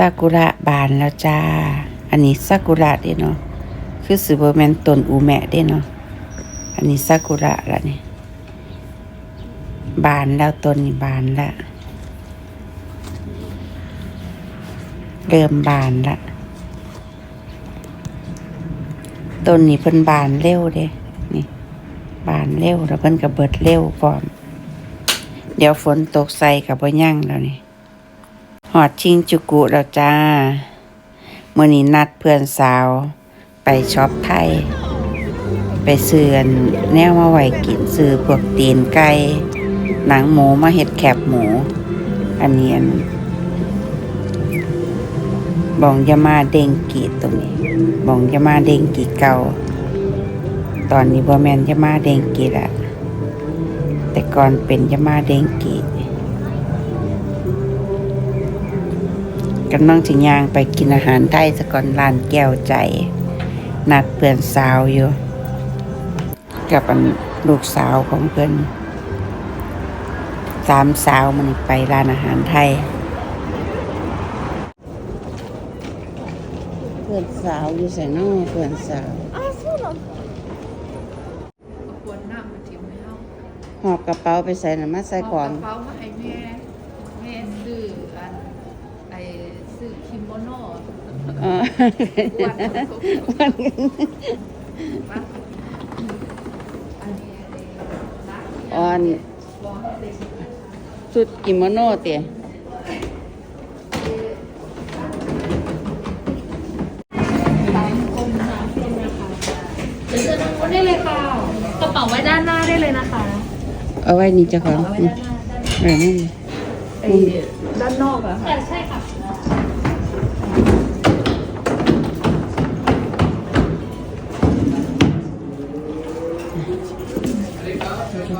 ซากุระบานแล้วจ้า อันนี้ซากุระเด้เนาะ คือสืบแมนต้นอูแมะเด้เนาะ อันนี้ซากุระละนี่ บานแล้วต้นนี้บานละ เริ่มบานละ ต้นนี้เพิ่นบานเร็วเด้ นี่ บานเร็วแล้วเพิ่นก็เบิดเร็วพร้อม เดี๋ยวฝนตกใส่กับบ่ยั่งแล้วนี่ หอดชิงจุกุแล้วจ้าเมื่อนี้นัดเพื่อนสาว ไปช็อปไทย ไปเสือนแนวมาไหวกินซื้อพวกตีนไก่หนังหมูมาเห็ดแคบหมู อันนี้นบองยามาเด้งกีตรงนี้บองยามาเด้งกีเก่า ตอนนี้บ่แมนยามาเด้งกีละแต่ก่อนเป็นยามาเด้งกี กำลังจะย่างไปกินอาหารไทยสะก่อนร้านแก้วใจ นัดเพื่อนสาวอยู่ กับอันลูกสาวของเพื่อนสามสาวมันไปร้านอาหารไทย เพื่อนสาวอยู่ใส่นอเพื่อนสาวควรน้ำมาจิ้มให้เฮาหอบกระเป๋าไปใส่หนะมาใส่ของเากระเป๋ามาให้แม่แม่ซื้ออันไอ้ซื้อคิ โน่อ๋อวันอ่อนสุดกิโมโนเตียเชิญทางนู้นได้เลยค่ะกระเป๋าไว้ด้านหน้าได้เลยนะคะ เอาไว้นี่จ้าของเอไว้อืมด้านหน้าเออนี่ด้านนอกอะค่ะใช่ค่ะ บ่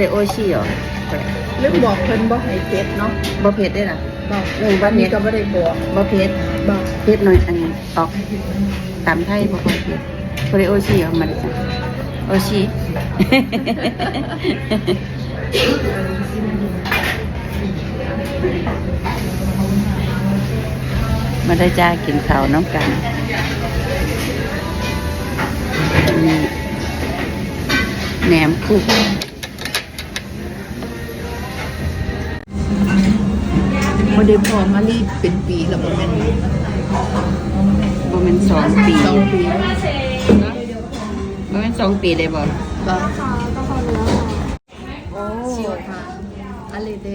ได้โอชิเหรอเรื่องบอกเพิ่นบ่ให้เพชรเนาะบ่เผ็ดได้ล่ะบอกเออบ้านนี้ก็ไม่ได้บอกบ่เผ็ดบอกเผ็ดหน่อยอันนี้ออกตามไทยบ่ค่อยเผ็ดบ่ได้โอชิเหรอมาดิจ้ะโอชิ มาได้จ้ากินข้าวน้ำกันนี่แหนมคุกบ่ได้พอมารีเป็นปีแล้วบ่แม่นบ่แม่นสองปีสองปีบ่แม่นสองปีได้บ่ก็โอ้ค่ะอะไร เด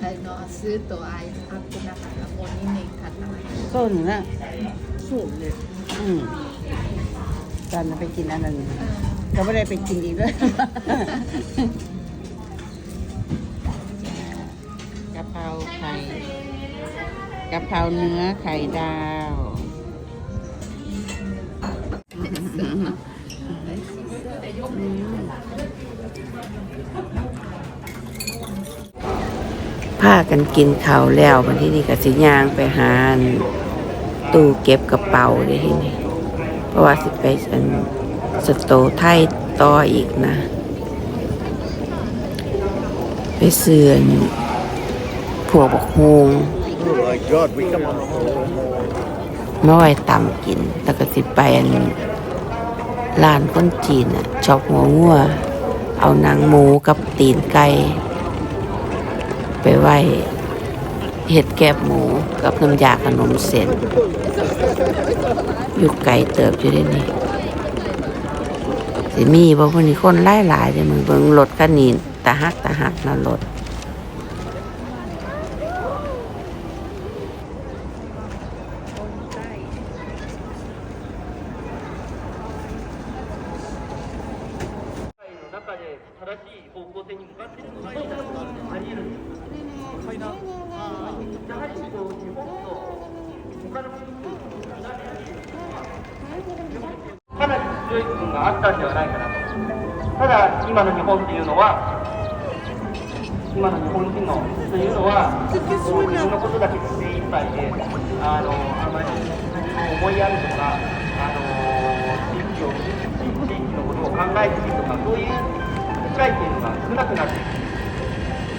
ไอ้เนาะซื้อตัวไอ้อัพเป็นอาหารละโมนี่เองค่ะทำไมส้นนะสูงเลยอืมตอนนั้นไปกินอันนั้นก็ไม่ได้ไปกินอีกเลยกะเพราไข่กะเพราเนื้อไข่ดาว พากันกินข้าวแล้ววันที่นี่ก็สิยางไปหานตู้เก็บกระเป๋าเด้ที่นี่เพราะว่าสิไปอันสโตไทยต่ออีกนะ ไปเสือนพวกบักฮวง Oh my God, we come on. น้อยตำกินแล้วก็สิไปอันร้านคนจีนอะชอบหัวงัว เอานังหมูกับตีนไก่ ไปไว้เห็ดแกบหมูกับน้ำยาขนมเส้นอยู่ไก่เติบอยู่ได้นี่สิมีบ่พวกนี้คนไล่หลายเลยมึงเบิ่งรถคันนี้ตาหักตาหักนะรถ 中で正しい方向性に向かっているのが あり得るんです。やはりこう日本と他の国とかなり強い部分があったんではないかなと。ただ今の日本っていうのは今の日本人のというのは自分のことだけで精一杯であのあまり思いやるとかあの地域を地域のことを考えているとかそういう機会っていうのが少なくなっている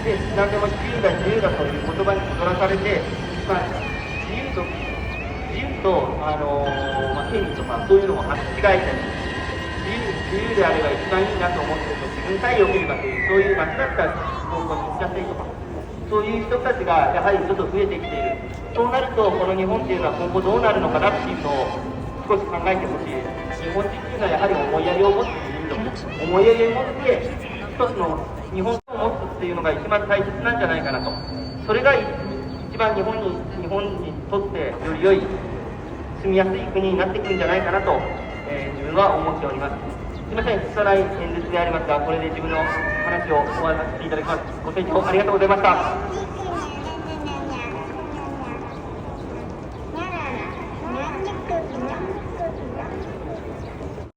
で何でも自由だ自由だという言葉に踊らされて、まあ、自由と自由とあの、まあ、権利とかそういうのを履き違えたり自由自由であれば一番いいなと思ってると自分さえ良ければというそういう間違った方向に行っちゃったりとかそういう人たちがやはりちょっと増えてきている。そうなるとこの日本っていうのは今後どうなるのかなっていうのを少し考えてほしい日本人っていうのはやはり思いやりを持っていると。思いやりを持って一つの日本を持つっていうのが一番大切なんじゃないかなと。それが一番日本に日本にとってより良い住みやすい国になっていくんじゃないかなと、えー自分は思っております。すいません拙い演説でありますがこれで自分の話を終わらせていただきます。ご清聴ありがとうございました。